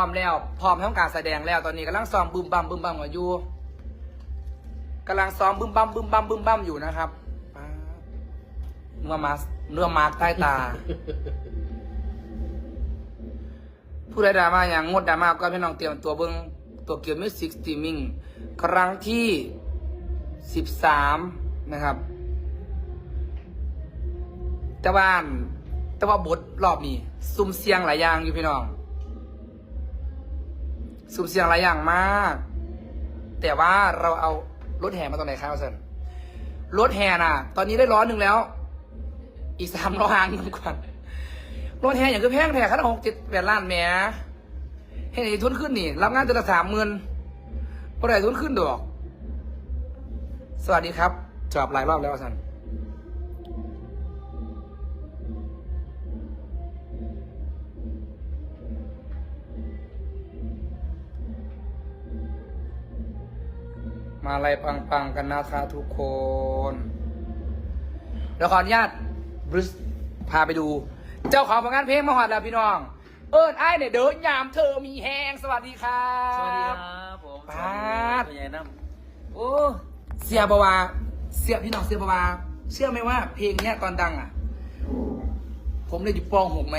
พร้อมแล้วพร้อมทำการแสดงแล้วตอนนี้กำลังซ้อมบึมบัมบึมบัมกันอยู่กำลังซ้อมบึมบัมบึมบัมบึมบัมอยู่นะครับเนื้อมาเนื้อมาร์กใต้ตา ผู้ใดดราม่าอย่างงดดราม่าก็พี่น้องเตรียมตัวเบิ้งตัวเกียวมิวสิกสตรีมมิ่งครั้งที่สิบสามนะครับแต่ว่านแต่ว่าบทรอบนี้ซุ่มเสียงหลายอย่างอยู่พี่น้อง ซุ่มเสียงหลายอย่างมาก แต่ว่าเราเอารถแห่มาตอนไหนครับเซนรถแห่น่ะ ตอนนี้ได้ร้อยหนึ่งแล้ว อีกสามร้อยหางเงินก่อนรถแห่อย่างคือแพงแท้คันหกเจ็ดแปดล้านแหมเห็นไอ้ทุนขึ้นนี่ รับงานแต่ละสามหมื่นบ่ได้ทุนขึ้นดอก สวัสดีครับจอบหลายรอบแล้วสัน มาอะไรปังๆกันนะคะทุกคนเดี๋ยวขออนุญาตบริสพาไปดู เจ้าของผลงานเพลงมาหอดแล้วพี่น้อง เอิญไอ้ายเนี่ยเดินยามเธอมีแหงสวัสดีครับสวัสดีครับผมปาดสวัสดีครับคุณยายน้ำโอ้เสียบวาเสียพี่น้องเสียบวาเชื่อไหมว่าเพลงเนี้ยตอนดังอะ ผมเรียนอยู่ป .6 ไหม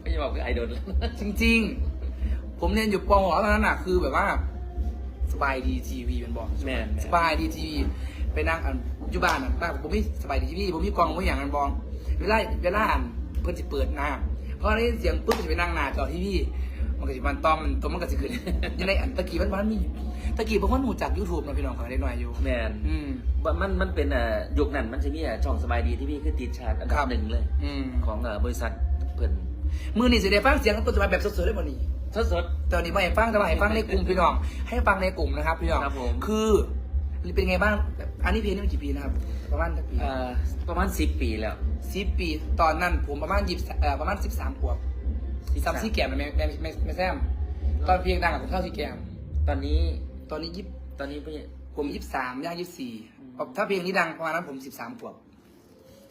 ไม่ใช่บอกคือไอดอลจริง ๆ ผมเรียนอยู่ป .6 ตอนนั้นอะคือแบบว่า สบายดีทีวีเป็นบอกแม่นแม่น สบายดีทีวีไปนั่งอ่านอยู่บ้านอะบ้านผมไม่สบายดีทีวีผมมีกล่องผมอย่างอันบองเวลาเวลาอ่านเพื่อนจะเปิดหน้าเพราะได้ยินเสียงปุ๊บจะไปนั่งหน้าจอทีวีมันก็จะมันต้อมมันต้มมันก็จะขึ้นยังไงอันตะกี้มันมันมีตะกี้ผมว่าหนูจากยูทูบนะพี่น้องเขาได้หน่อยอยู่ แมนอืมมันมันเป็นอ่ายุคนั้นมันจะมีอะช่องสบายดีที่พี่ขึ้นติดชาร์ตอันครัดับบ หนึ่งเลย อืม ของอ่าบริษัทเพิ่น มือนี่สิได้ฟังเสียงต้นฉบับแบบสดๆได้บ่นี่ สดสดตอนนี้ไม่ให้ฟังแต่ว่าให้ฟังในกลุ่มพี่น้อง ให้ฟังในกลุ่มนะครับพี่น้องครับผมคือเป็นไงบ้างแบบอันนี้เพลงนี้มันกี่ปีนะครับ ประมาณกี่ปีอ่าประมาณสิบปีแล้วสิบปี ตอนนั้นผมประมาณยี่เอ่อประมาณสิบสามขวบสามสี่แก้มนะแม่แม่แม่แม่แซม ตอนเพลงดังอะผมเข้าสี่แก้มตอนนี้ตอนนี้ยี่ตอนนี้พี่ผมยี่สามย่างยี่สี่อืมถ้าเพลงนี้ดังประมาณนั้นผมสิบสามขวบ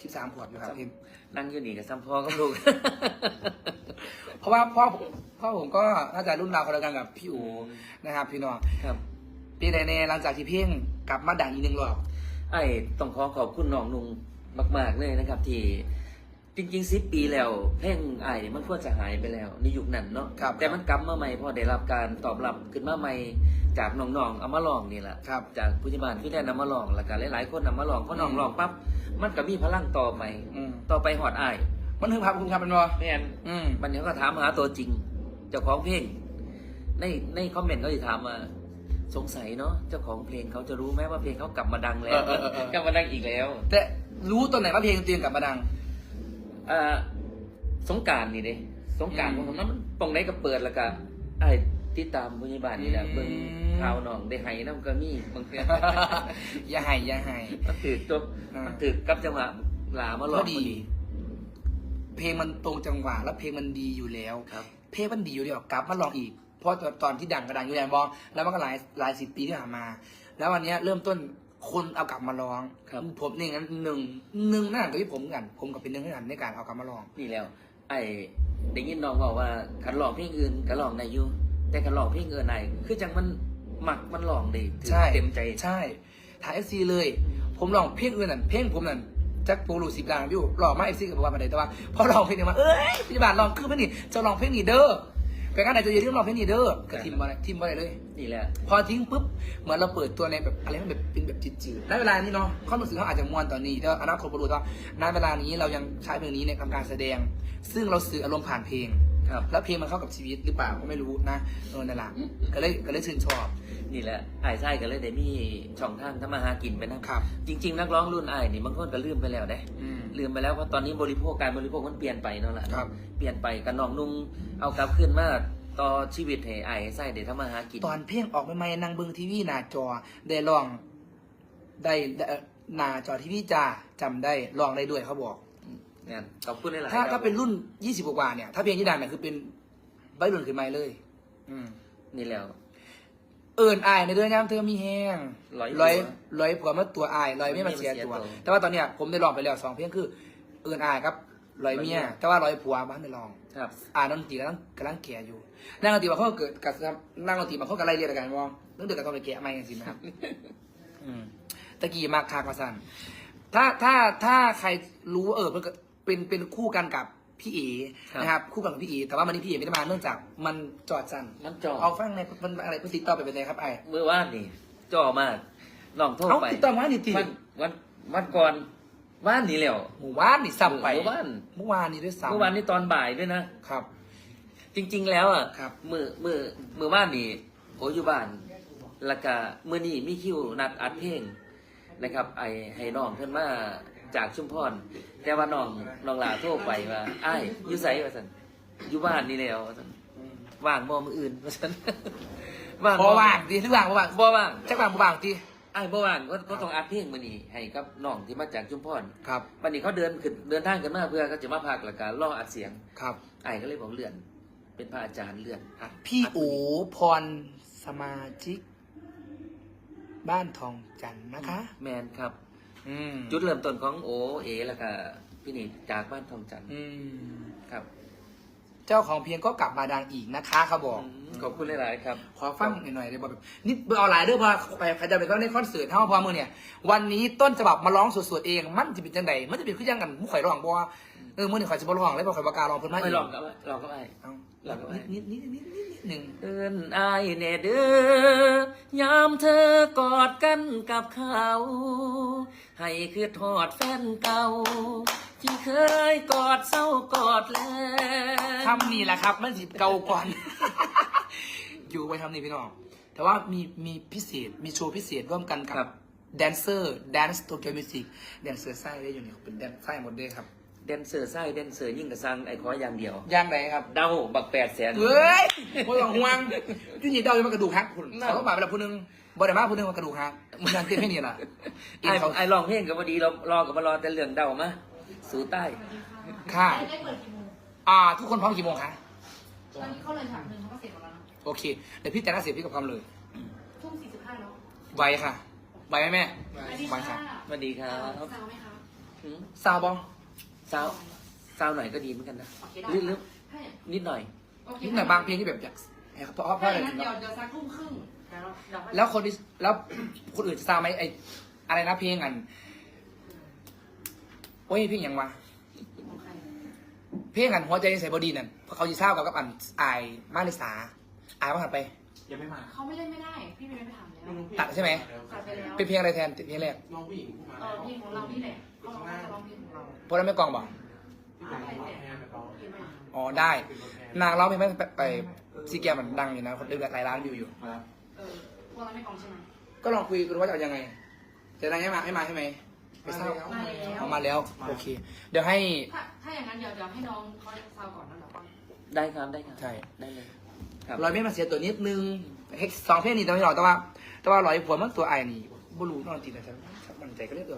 สิบสามขวบอยู่ครับเพลงนั่งอยู่นี่กับซัมพอกับลูก เพราะว่าพ่อผมพ่อผมก็น่าจะรุ่นราวคนเดียวกันกับพี่อู๋นะครับ พี่น้องครับปีไหนๆหลังจากที่เพลงกลับมาดังอีกหนึ่งรอบไอ้ต้องขอขอบคุณน้องนุ่งมาก ๆเลยนะครับ ที่ จริงๆสิปีแล้ว เพลงไอ้มันควรจะหายไปแล้วในยุคนั้นเนาะครับ แต่มันกลับมาใหม่เพอได้รับการตอบรับขึ้นมาใหม่จากน้องๆเอามาลองนี่แหละครับ จากผู้จัดการพี่แดนนำมาลองแล้วก็หลายๆคนนำมาลองเพราะน้องอืมลองปั๊บมันก็มีพลังต่อไปอืม ต่อไปหอดไอ้ายมันถึงพับคุณครับเป็นวะแม่น อืม มันเดี๋ยวก็ถามหาตัวจริง เจ้าของเพลง ในในคอมเมนต์ก็จะถามว่าสงสัยเนาะเจ้าของเพลงเขาจะรู้ไหมว่าเพลงเขากลับมาดังแล้วเออเออเออกลับมาดังอีกแล้ว แต่รู้ตอนไหนว่าเพลงตัวเองกลับมาดัง อ่าสงกรารนี่เด้สงกรารอืขมองผมนั้นมันปองไหนก็เปิดแล้วก็ไอ้ติดตามพยาบาลนี่แหละอืมเบิ่งข่าวน้องได้ไห้น้ำก็มีบางเทื่ออย่าให้อย่าให้มันถือจบอ่ามัมันถือกับจังหวะหลามาหลพออกดี เพลงมันตรงจังหวะแล้วเพลงมันดีอยู่แล้วครับเพลงมันดีอยู่แล้วกลับมาลองอีกเพราะตอนตอนที่ดังก็ดังอยู่แล้วบอแล้วมันก็หลายหลายสิบปีที่ผ่านมา แล้ววันเนี้ยเริ่มต้น คนเอากลับมาร้องครับ ผมนี่งั้นหนึ่งหนึ่งนั่นกับที่ผมกัน ผมกับเป็นหนึ่งกันในการเอากลับมาร้อง นี่แล้ว ไอ้ได้ยินน้องบอกว่าขันหลอกเพลงอื่นก็ลองได้อยู่แต่ขันหลอกเพลงอื่นไหนคือจังมันหมักมันหลองได้ถึงใช่ เต็มใจ ใช่ถ่ายเอฟซีเลย ผมลองเพลงอื่นนั่นเพลงผมนั่นจักโปรลูสิบล้านวิวลองมาเอฟซีกับบอกว่ามาไหนแต่ว่าพอลองเพลงนี้มาเอ้ยพยาบาลลองคือเพลงนี้จะลองเพลงนี้เด้อ ไปงานไหนจะอย่าลืมลองเพลงนี้เด้อก็ทิมมาเลยทิมมาเลยเลย นี่แหละ พอทิ้งปุ๊บ เหมือนเราเปิดตัวในแบบอะไรมันแบบเป็นแบบจืดๆณเวลานี้เนาะความรู้สึกเขาอาจจะมวนตอนนี้แต่ว่าอนาคตไม่รู้แต่ว่าณเวลานี้เรายังใช้เพลงนี้ในทำการแสดง ซึ่งเราสื่ออารมณ์ผ่านเพลงครับแล้วเพลงมันเข้ากับชีวิตหรือเปล่าก็ไม่รู้นะเออนั่นแหละก็เลยก็เลยชื่นชอบ นี่แหละไอ้ไส้ก็เลยได้มีช่องทางทำมาหากินไปนะครับ จริง ๆ นักร้องรุ่นไอ้นี่บางคนก็ลืมไปแล้วเด้อืม ลืมไปแล้วเพราะตอนนี้บริโภคการบริโภคมันเปลี่ยนไปเนาะล่ะครับ เปลี่ยนไปกันน้องนุ่งเอากลับขึ้นมาต่อชีวิตให้ไอ้ไส้ได้ทำมาหากินตอนเพลงออกใหม่ๆนางเบิงทีวีหน้าจอได้ลองได้ได้เอ่อหน้าจอทีวีจ้าจำได้ลองได้ด้วยเขาบอกงานขอบคุณหลายๆถ้าคถ้าบเป็นรุ่นยี่สิบกว่าๆเนี่ย ถ้าเพลงที่ดังเนี่ยคือเป็นใบรุ่นขึ้นมาเลย อืมนี่แล้ว เอิญอายในเรื่องน้ำเธอมีแห้งร้อยร้อยตัวร้อยผัวมาตัวอายร้อยไม่มาเสียตัวไม่มาเสียตัว แต่ว่าตอนเนี้ยผมได้ลองไปแล้วสองเพลงคือ เอิญอายครับร้อยเมียแต่ว่าร้อยผัวบ้านไม่ลองครับอ่านดนตรีแล้วกำลังแก่อยู่นั่งดนตรีบางคนก็เกิดกับนั่งดนตรีบางคนก็ไล่เรียนกันว่าเรื่องเดือดกับตอนไปแก่ไม่กันสินะครับอืมตะกี้มากคากมาสันถ้าถ้าถ้าใครรู้เออมันก็เป็นเป็นคู่กันกับ พี่เอครับ นะครับคู่กันกับพี่เอแต่ว่าวันนี้พี่เอไม่ได้มาเนื่องจากมันจอดจันมันจอเอาฟังในมันอะไรพฤติต่อไปเป็นไงครับไอ้เมื่อวานนี่จ่อมากลองโทษเอาไปติดต่อมาดิติวันวันวันก่อนว่านนี่แล้วหมู่บ้านนี่ซ้ำไปหมู่บ้านเมื่อวานนี้ด้วยซ้ำเมื่อวานนี่ตอนบ่ายด้วยนะ ครับ จริง ๆ แล้วอะครับ มือมือมือว่านนี่โออยู่บ้านแล้วก็มือนี่มีคิวนัดอัดเพลงนะครับ ไอให้น้องเพิ่นมา จากชุมพรแต่ว่าน้องน้องลาโทรไปว่าอ้ายอยู่ไสว่าซั่นอยู่บ้านนี่แล้วว่าซั่นว่างบ่มืออื่นว่าซั่นว่างพอว่างดีหรือว่างบ่ว่างบ่ว่างจักว่างบ่ว่างทีไอ้ายบ่ว่างก็ก็ต้องอัดเพลงมื้อนี้ให้กับน้องที่มาจากชุมพรครับวันนี้เขาเดินขึ้นเดินทางกันมาเพื่อเขาจะมาพักแล้วก็รออัดเสียงครับไอ้ายก็เลยบอกเลื่อน เป็นพระอาจารย์เลื่อนอัดพี่ดโอพรสมาชิก บ้านทองจันทร์นะคะ แมนครับ อืมจุดเริ่มต้นของโอเอแล้วก็พี่นี่จากบ้านทองจันทร์อืมครับเจ้าของเพลงก็กลับมาดังอีกนะคะเขาบอกอืมขอบคุณหลายๆครับ ขอฟังหน่อยๆได้บอกแบบนี่เบอร์เอาหลายเด้อเพอไปใครจะไปก็ในคอนเสิร์ตเท่าพอมือเนี่ย วันนี้ต้นฉบับมาร้องสดๆเองมันจะเป็นจังไดมันจะเป็นคือยังกันมุข่อยร้องบ่ว่าเออมือนี่ข่อยจะบ่ร้องแล้วบ่ข่อยบ่กล้าร้องเพิ่นมาไม่ลองกับลองกับไอ้เอาลองกับไอ้นิดนิดนิดนิดนิดหนึ่งเอินอายเนเด้อยามเธอกอดกันกับเขา ให้คือทอดแฟนเก่า ที่เคยกอดเศร้ากอดแล้วทำนี่แหละครับมันสิเก่าก่อน อยู่ไปทำนี่พี่น้อง แต่ว่ามีมีพิเศษมีโชว์พิเศษร่วมกันกับแดนเซอร์ Dance Tokyo Music แดนเซอร์ไส้ได้อยู่เนี่ยเป็นแดนไส้หมดเลยครับแดนเซอร์ไส้แดนเซอร์ยิ่งกระซังไอ้ขออย่างเดียว ย่างไหนครับเดาบักแปดแสน เฮ้ยไม่ต้องห่วงที่นี่เดาอยู่มากระดูกหักคุณนั่นเขาก็มาเป็นผู้หนึง บ่ได้มาผู้หนึงมากระดูกหักมันยันเต้นให้นี่ล่ะอินไอ้เขาไอ้ลองเพลงกับพอดีเรารอกับมารอแต่เรื่องเดามาสู่ใต้ค่ะได้เปิดกี่โมงอ่า ทุกคนพร้อมกี่โมงคะตอนนี้เข้าเลยฉากหนึ่งเขาก็เสร็จหมดแล้วนะโอเคเดี๋ยวพี่แต่งหน้าเสร็จพี่กับพร้อมเลยทุ่มสี่สิบห้าแล้วไวค่ะไวไหมแม่อันนี้ไวค่ะค่ะสวัสดีครับสาวไหมคะหืมซาวบองสาวสาวหน่อยก็ดีเหมือนกันนะโอเคได้ลึกถ้าอย่างๆนิดหน่อยโอเคนี่หน่อยบางเพลงที่แบบอยากให้เขาเพราะเพราะถ้าอะไรอย่างนั้นถึงเดี๋ยวแบบเดี๋ยวสักทุ่มครึ่ง เดี๋ยวเราเดี๋ยวแล้วคนที่แล้วคนอื่นจะทราบไหมไออะไรนะเพลงอันโอ้ยเพลงหยังวะของใครเพลงอันหัวใจใส่บอดีนั่นเพราะเขาจะทราบกับกับอันอายมาริสาอายว่าหันไป ยังไม่มาเขาไม่เล่นไม่ได้ พี่ไม่ไปถามแล้ว ตัดใช่ไหม ตัดไปแล้ว เป็นเพลงอะไรแทนเพลงแรกน้องผู้หญิงผู้มาเออเพลงของเรานี่แหละเขาบอกว่าจะร้องเพลงของเราเพราะนั้นไม่กองบอกที่เป็นตัวแทนแบบเราเพลงใหม่อ๋อได้ นางร้องเพลงไม่ไปไปซีเกียมันดังอยู่นะคนดูหลายล้านวิวอยู่ ครับ เออพวกเราไม่กองใช่ไหมก็ลองคุยกันว่าจะเอายังไงจะได้ให้มาให้มาใช่ไหมไม่ทราบมาแล้วเอามาแล้ว โอเค เดี๋ยวให้ ถ้าถ้าอย่างนั้นเดี๋ยวเดี๋ยวให้น้องเขาซาวก่อนแล้วเดี๋ยวก็ได้ครับได้ครับใช่ ได้เลย ครับ ร้อยเมตรมาเสียตัวนิดนึงเฮ็ดสองเพลงนี่แต่ไม่หรอกแต่ว่า แต่ว่าร้อยผัวมันตัวไอ้นี่บ่รู้นอนจริงนะจ๊ะมันใจก็เรียกตัว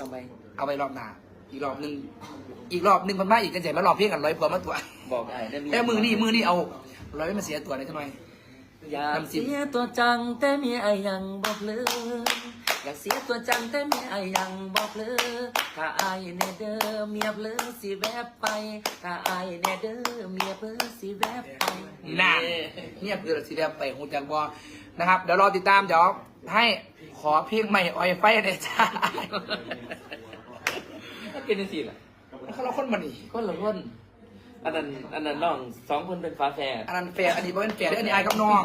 ต้องไปเอาไปรอบหน้าอีกรอบหนึงอีกรอบหนึงคนมาอีกกันใจมารอบเพลงกันร้อยผัวมันตัวไอ้บอกไอ้ได้แต่มือนี่มือนี่เอาร้อยเมตรมาเสียตัวหน่อยเท่าไหร่ อยากน้ำจิ้มเสียตัวจังแต่มีไอ้ยังบอกเลยอยากเสียตัวจังแต่มีไอ้ยังบอกเลยถ้าไอ้แน่เด้อเมียเพลอสิแวบไปถ้าไอ้แน่เด้อเมียเพลอสิแวบไปน่าเนี่ยคือสีแดงไปหูจักบอนะครับ เดี๋ยวรอติดตามเดี๋ยวให้ขอเพลงใหม่ออยไฟเลยจ้าเป็นจังซี่ล่ะเขาเราคนมันนี่คนละคน อันนั้นอันนั้นน้องสองคนเป็นฝาแฝดอันนั้นแฟดอันนี้บ่เป็นแฟดอันนี้ไอ้กับน้อง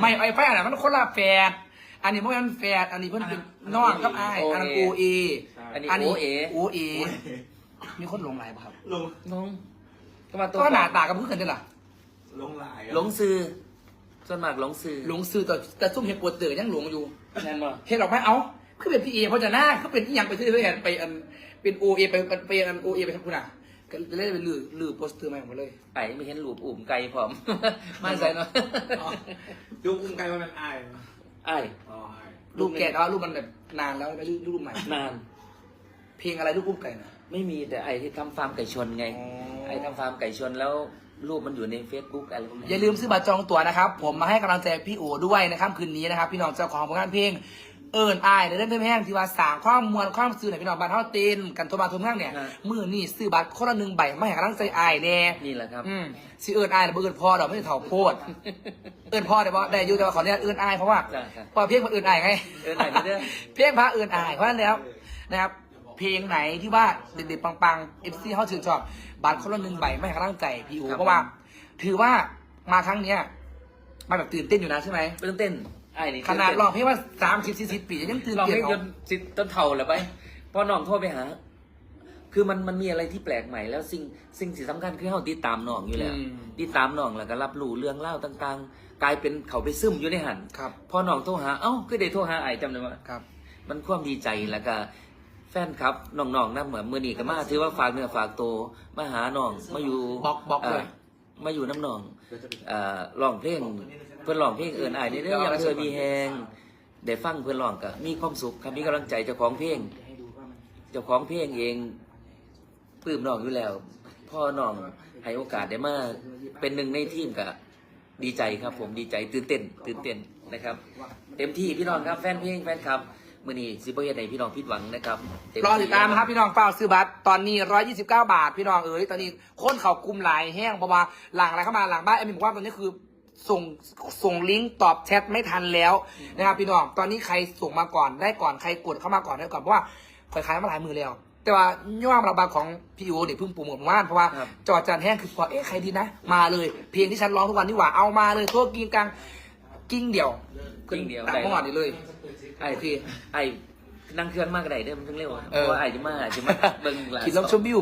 ไม่ออยไฟอันนั้นมันคนละแฟดอันนี้บ่เป็นแฟดอันนี้เพิ่นเป็นน้องกับไอ้อันนั้นโอเออันนี้อันโอนี้เอโอเอมีคนหลงไหลป่ะครับลงน้องก็มาตัวก็หน้าตากับเพื่อนกันล่ะลงหลายหลงซื้อส่วนมากหลงซื้อหลงซื้อแต่แต่ซุ่มเห็ดปวดเตอยังหลงอยู่นั่นบ่เห็นหรอกไหมเอ้าคือเป็นพี่เอเพราะจะหน้าคือเป็นที่ยังไปซื้อไปเห็นไปอันเป็นโอเอไปไปไปอันโอเอไปทำคุณอะ ก็เลยไปลือลือโปสเตอร์ใหม่หมดเลย ไอ้ไม่เห็นหลูบอุ่มไก่พร้อม มาใส่เนาะดูอุ้มไกลว่ามันอายไอ้อ๋ออายรูปแกะแล้วรูปมันแบบนานแล้วไม่รูปรูปใหม่ นาน เพลงอะไรรูปรูปไก่นะ ไม่มีแต่ไอ้ที่ทำฟาร์มไก่ชนไง อ๋อ ไอ้ทำฟาร์มไก่ชนแล้วรูปมันอยู่ใน Facebook อะไรพวกนี้อย่าลืมซื้อบัตรจองตั๋วนะครับ ผมมาให้กำลังใจพี่โอด้วยนะครับคืนนี้นะครับ พี่น้องเจ้าของผลงานเพลง เอิญอายในเรื่องเพิ่มแห้งที่ว่าสร้างความมวลความซื่อในพี่น้องบ้านเฮาเต้นกันโทรมาโทรมาเนี่ยฮะ มือนี่ซื้อบัตรคนละหนึ่งใบมาให้กำลังใจอายแน่นี่แหละครับอืมสิเอิญอายแต่บ่เอิญพ่อดอกไม่ได้เถ่าโพด เอิญพ่อได้บ่ได้อยู่แต่ว่าขออนุญาตเอิญอายเพราะว่าได้ครับเพราะว่าเพลงมันเอิญอายไงเอิ้นอายเด้อเพลงพระเอิญอายเพราะฉะนั้นแล้วนะครับ เพลงไหนที่ว่าเด็ดๆปังๆเอฟซีเขาชื่นชอบบัตรคนละหนึ่งใบไม่ให้กำลังใจพี่อูครับ เพราะว่า ถือว่ามาครั้งเนี้ยมาแบบตื่นเต้นอยู่นะใช่ไหมตื่นเต้น ไอ้นี่ขนาดร้องเพลงว่าสามสิบสี่สิบปียังตื่นลองเต้นเพลงจเอานสิต้นเท่าแล้วไปพอน้องโทรไปหา คือมันมันมีอะไรที่แปลกใหม่แล้วสิ่งสิ่งที่สำคัญคือเฮาติดตามน้องอยู่แล้วอืม ติดตามน้องแล้วก็รับรู้เรื่องเล่าวต่าง ๆ กลายเป็นเขาไปซึมอยู่ในหันครับ พอน้องโทรหาเอ้าคือได้โทรหาไอ้จำได้ว่า ครับ มันความดีใจแล้วก็แฟนครับน้องๆนะเหมือนมือนี้ก็มาถือว่าฝากเนื้อฝากตัวมาหาน้องมาอยู่บอกบอกเลย มาอยู่น้ำน้องเอ่อร้องเพลงเพื่อนร้องเพลงเอินอายในเรื่องยังเคยมีแหงได้ฟังเพื่อนร้องก็มีความสุขครับมีกำลังใจเจ้าของเพลงเจ้าของเพลงเองปลื้มน้องอยู่แล้ว พ่อน้องให้โอกาสได้มาเป็นหนึ่งในทีมก็ดีใจครับ ผมดีใจตื่นเต้น ตื่นเต้นนะครับ เต็มที่พี่น้องครับแฟนเพลงแฟนครับ มือนี้ซิบเบอร์ในพี่น้องผิดหวังนะครับเที่รอติดตามนะครับพี่น้องเฝ้าซื้อบัตรตอนนี้ 129 บาทพี่น้องเอ๋ยตอนนี้คนเขากลุ่มหลายแห้งเพราะว่าหลังอะไรเข้ามาหลังบ้านเอ็มบอกว่าตอนนี้คือส่งส่งลิงก์ตอบแชทไม่ทันแล้วนะครับพี่น้องตอนนี้ใครส่งมาก่อนได้ก่อนใครกดเข้ามาก่อนได้ก่อนเพราะว่าคอยขายมาหลายมือแล้ว แต่ว่าย่อมเราบางของพี่อูเนี่ยเพิ่งปูหมดว่านเพราะว่าครับจอดจานแห้งคือพอเอ๊ะใครดีนะ มาเลย เพลงที่ฉันร้องทุกวันนี่หว่าเอามาเลยทั่วกิ้งกลางกิ้งเดี่ยวกิ้งเดียวตามได้เมื่อวานนี้เลย ไอ้พี่ไอ้นั่งเครื่องมากกระไดเด้อมันถึงเร็วเพเออราะว่าไอ้จะมาไอ้จะมาเบิ่งหลายคิดลองชมวิว